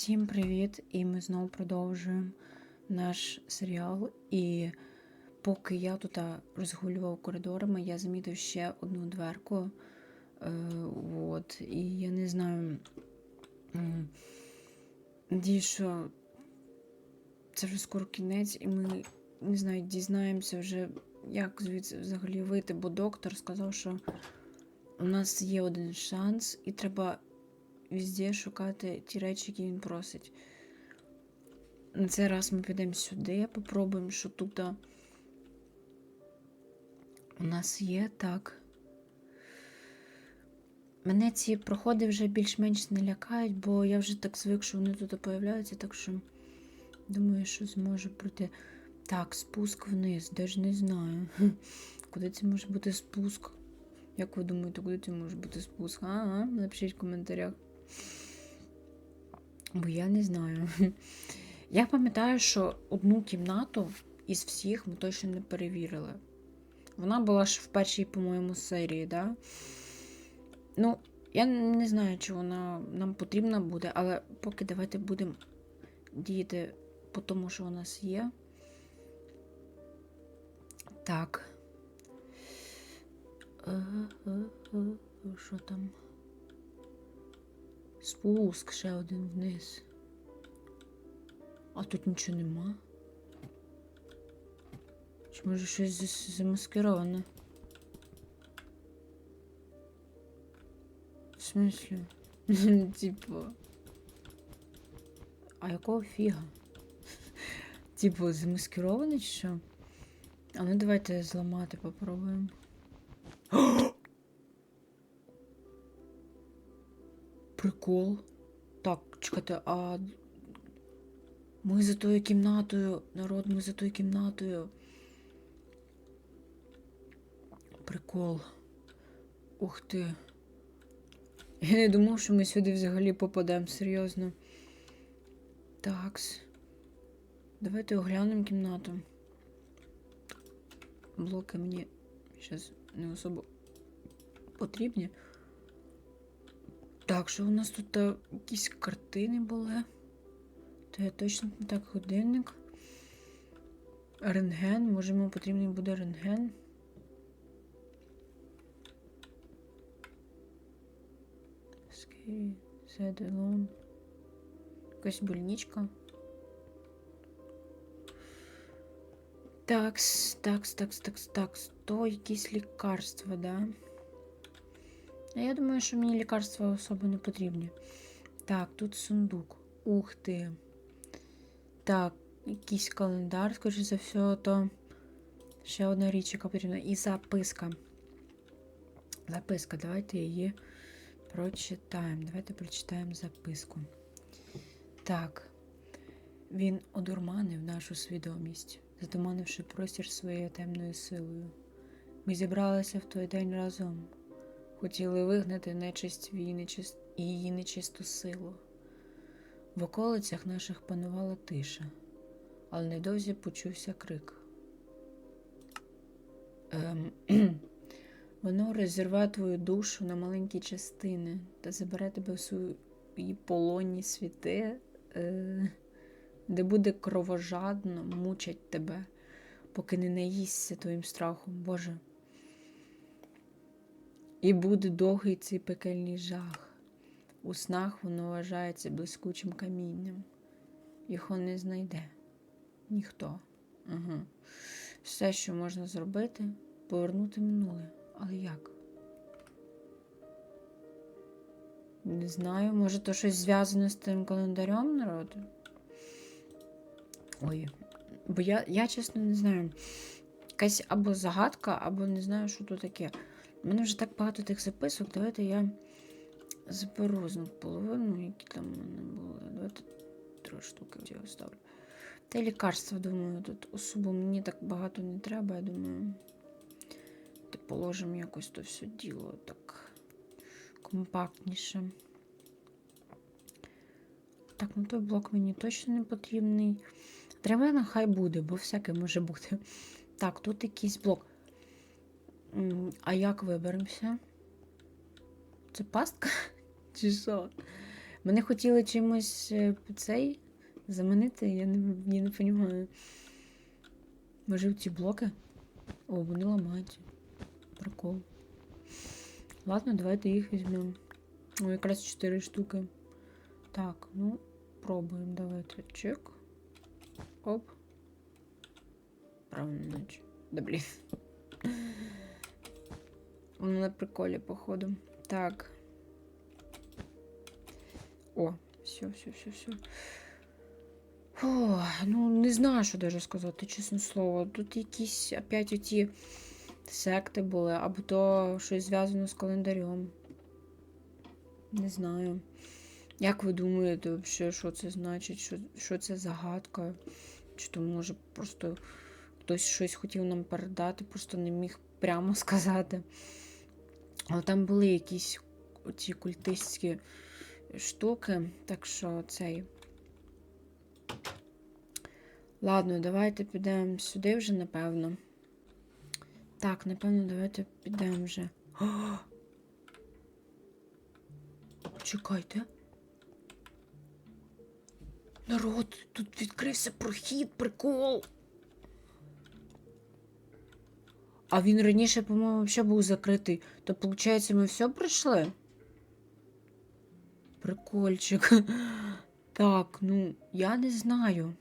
Всім привіт! І ми знову продовжуємо наш серіал. І поки я тут розгулював коридорами, я замітив ще одну дверку. Е, от, і я не знаю. що це вже скоро кінець, і ми не знаю, дізнаємося вже, як звідси взагалі вийти, бо доктор сказав, що у нас є один шанс, і треба везде шукати ті речі, які він просить. На цей раз ми підемо сюди, попробуємо, що тут у нас є так. Мене ці проходи вже більш-менш не лякають, бо я вже так звик, що вони тут появляються, так що думаю, що зможу пройти. Так, спуск вниз, де ж не знаю. Куди це може бути спуск? Як ви думаєте, куди це може бути спуск? Ага, напишіть в коментарях. Бо я не знаю. Я пам'ятаю, що одну кімнату із всіх ми точно не перевірили. Вона була ж в першій, по-моєму, серії, да? Ну, я не знаю, чи вона нам потрібна буде, але поки давайте будемо діяти по тому, що у нас є. Так. Е, е, е, Що там? Спуск ще один вниз. А тут нічого нема. Чи може щось замаскироване? В смислі? Типу. А якого фіга? Типу, замаскироване чи що? А ну давайте зламати попробуємо. Прикол. Так, чекайте, а ми за тою кімнатою, народ, ми за тою кімнатою. Прикол. Ух ти. Я не думав, що ми сюди взагалі попадемо, серйозно. Такс. Давайте оглянемо кімнату. Блоки мені зараз не особо потрібні. Так, що у нас тут е, якісь картини були? То я точно так годинник. Рентген, може йому потрібний буде рентген. Alone. Якась больничка. Такс, такс, такс, такс, такс. То якісь лікарства, да? А я думаю, що мені лікарства особо не потрібні. Так, тут сундук. Ух ти. Так, якийсь календар, скоріше за все, то ще одна річ, яка потрібна. І записка. Записка, давайте її прочитаємо. Давайте прочитаємо записку. Так. Він одурманив нашу свідомість, затуманивши простір своєю темною силою. Ми зібралися в той день разом. Хотіли вигнати нечисть і її нечисту силу. В околицях наших панувала тиша, але недовзі почувся крик. Ем, воно розірве твою душу на маленькі частини та забере тебе в свої полонні світи, е, де буде кровожадно мучать тебе, поки не наїсться твоїм страхом, Боже. І буде довгий цей пекельний жах. У снах воно вважається блискучим камінням. Його не знайде ніхто. Угу. Все, що можна зробити, повернути минуле. Але як? Не знаю, може то щось зв'язане з тим календарем народу? Ой. Бо я, я чесно не знаю. Якась або загадка, або не знаю, що то таке. У мене вже так багато тих записок. Давайте я зберу з половину, які там у мене були. Давайте три штуки ці оставлю. Та й лікарства, думаю, тут особо мені так багато не треба, я думаю. Ти положимо якось то все діло так компактніше. Так, ну той блок мені точно не потрібний. Древена хай буде, бо всяке може бути. Так, тут якийсь блок. А як виберемося? Це пастка? Чи що? Мене хотіли чимось е, цей заманити, я не, я не розумію. Може, ці блоки? О, вони ламаються. Прикол. Ладно, давайте їх візьмемо. О, якраз 4 штуки. Так, ну, пробуємо. Давайте. Чек. Оп. Правильно, наче. Да блін. Воно на приколі, походу. Так. О, все, все, все, все. О, ну, не знаю, що даже сказати, чесне слово. Тут якісь опять оті секти були, або то щось зв'язано з календарем. Не знаю. Як ви думаєте, взагалі, що це значить? Що, що це загадка? Чи то може просто хтось щось хотів нам передати, просто не міг прямо сказати. Але там були якісь ці культистські штуки, так що цей. Ладно, давайте підемо сюди вже, напевно. Так, напевно, давайте підемо вже. О! Чекайте. Народ, тут відкрився прохід, прикол. А він раніше, по-моєму, взагалі був закритий. То, виходить, ми все пройшли? Прикольчик. Так, ну, я не знаю.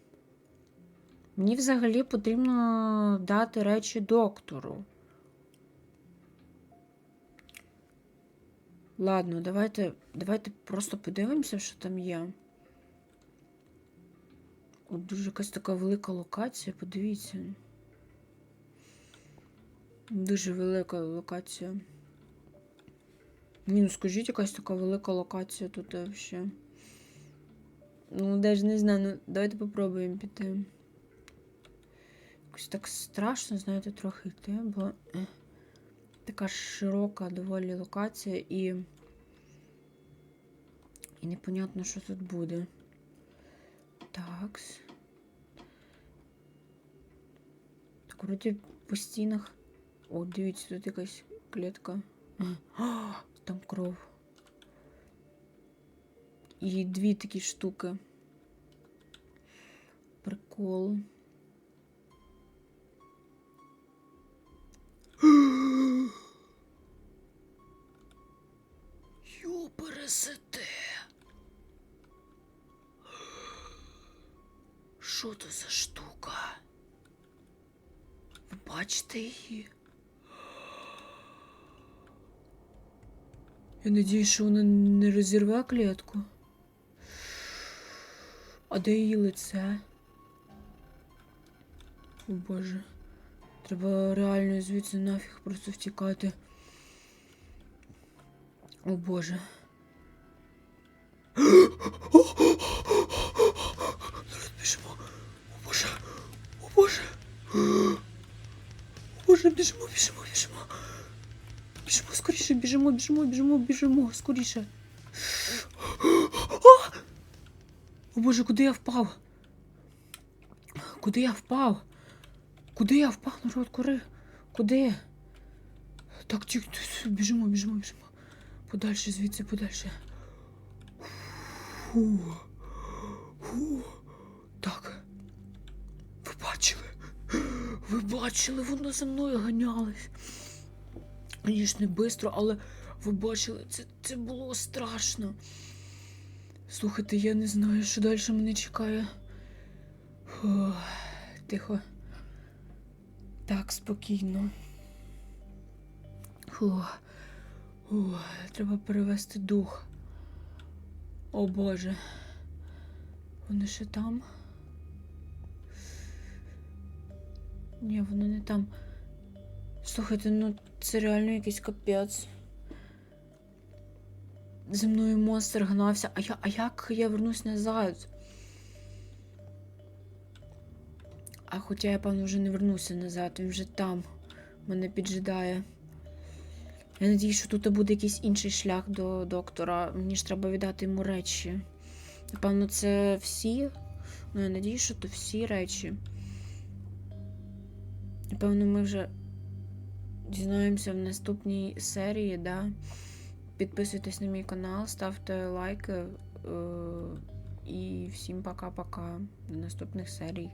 Мені взагалі потрібно дати речі доктору. Ладно, давайте, давайте просто подивимося, що там є. От дуже якась така велика локація, подивіться. Дуже велика локація. Ні, ну скажіть, якась така велика локація тут взагалі. Ну, навіть не знаю, ну давайте попробуємо піти. Якось так страшно, знаєте, трохи йти, бо е, така широка доволі локація і. І непонятно, що тут буде. Такс. Так, вроді по стінах. О, дивіться, тут якась клітка. Там кров. І дві такі штуки. Прикол. Йопересете. Що то за штука? Ви бачите її? Я надіюсь, що вона не розірве клітку. А де її лице? О боже. Треба реально звідси нафіг просто втікати. О боже. Народ, біжимо. О боже. О боже. О боже, біжимо, біжимо, біжимо. Біжимо скоріше, біжимо, біжимо, біжимо, біжимо, скоріше. О! О боже, куди я впав? Куди я впав? Куди я впав, народ, кури? Куди? Так, тих, біжимо, біжимо, біжимо. Подальше звідси, подальше. Фу. Фу. Так. Ви бачили? Ви бачили, воно за мною ганялось. Звісно, не швидко, але ви бачили, це, це було страшно. Слухайте, я не знаю, що далі мене чекає. Фу. Тихо. Так, спокійно. Фу. Фу. Треба перевести дух. О Боже. Вони ще там? Ні, вони не там. Слухайте, ну це реально якийсь капець. Зі мною монстр гнався. А я, а як я вернусь назад? А хоча я, певно, вже не вернуся назад, він вже там мене піджидає. Я надію, що тут буде якийсь інший шлях до доктора. Мені ж треба віддати йому речі. Напевно, це всі. Ну, я надію, що то всі речі. Напевно, ми вже дізнаємося в наступній серії, да? Підписуйтесь на мій канал, ставте лайки, Е, і всім пока-пока. До наступних серій.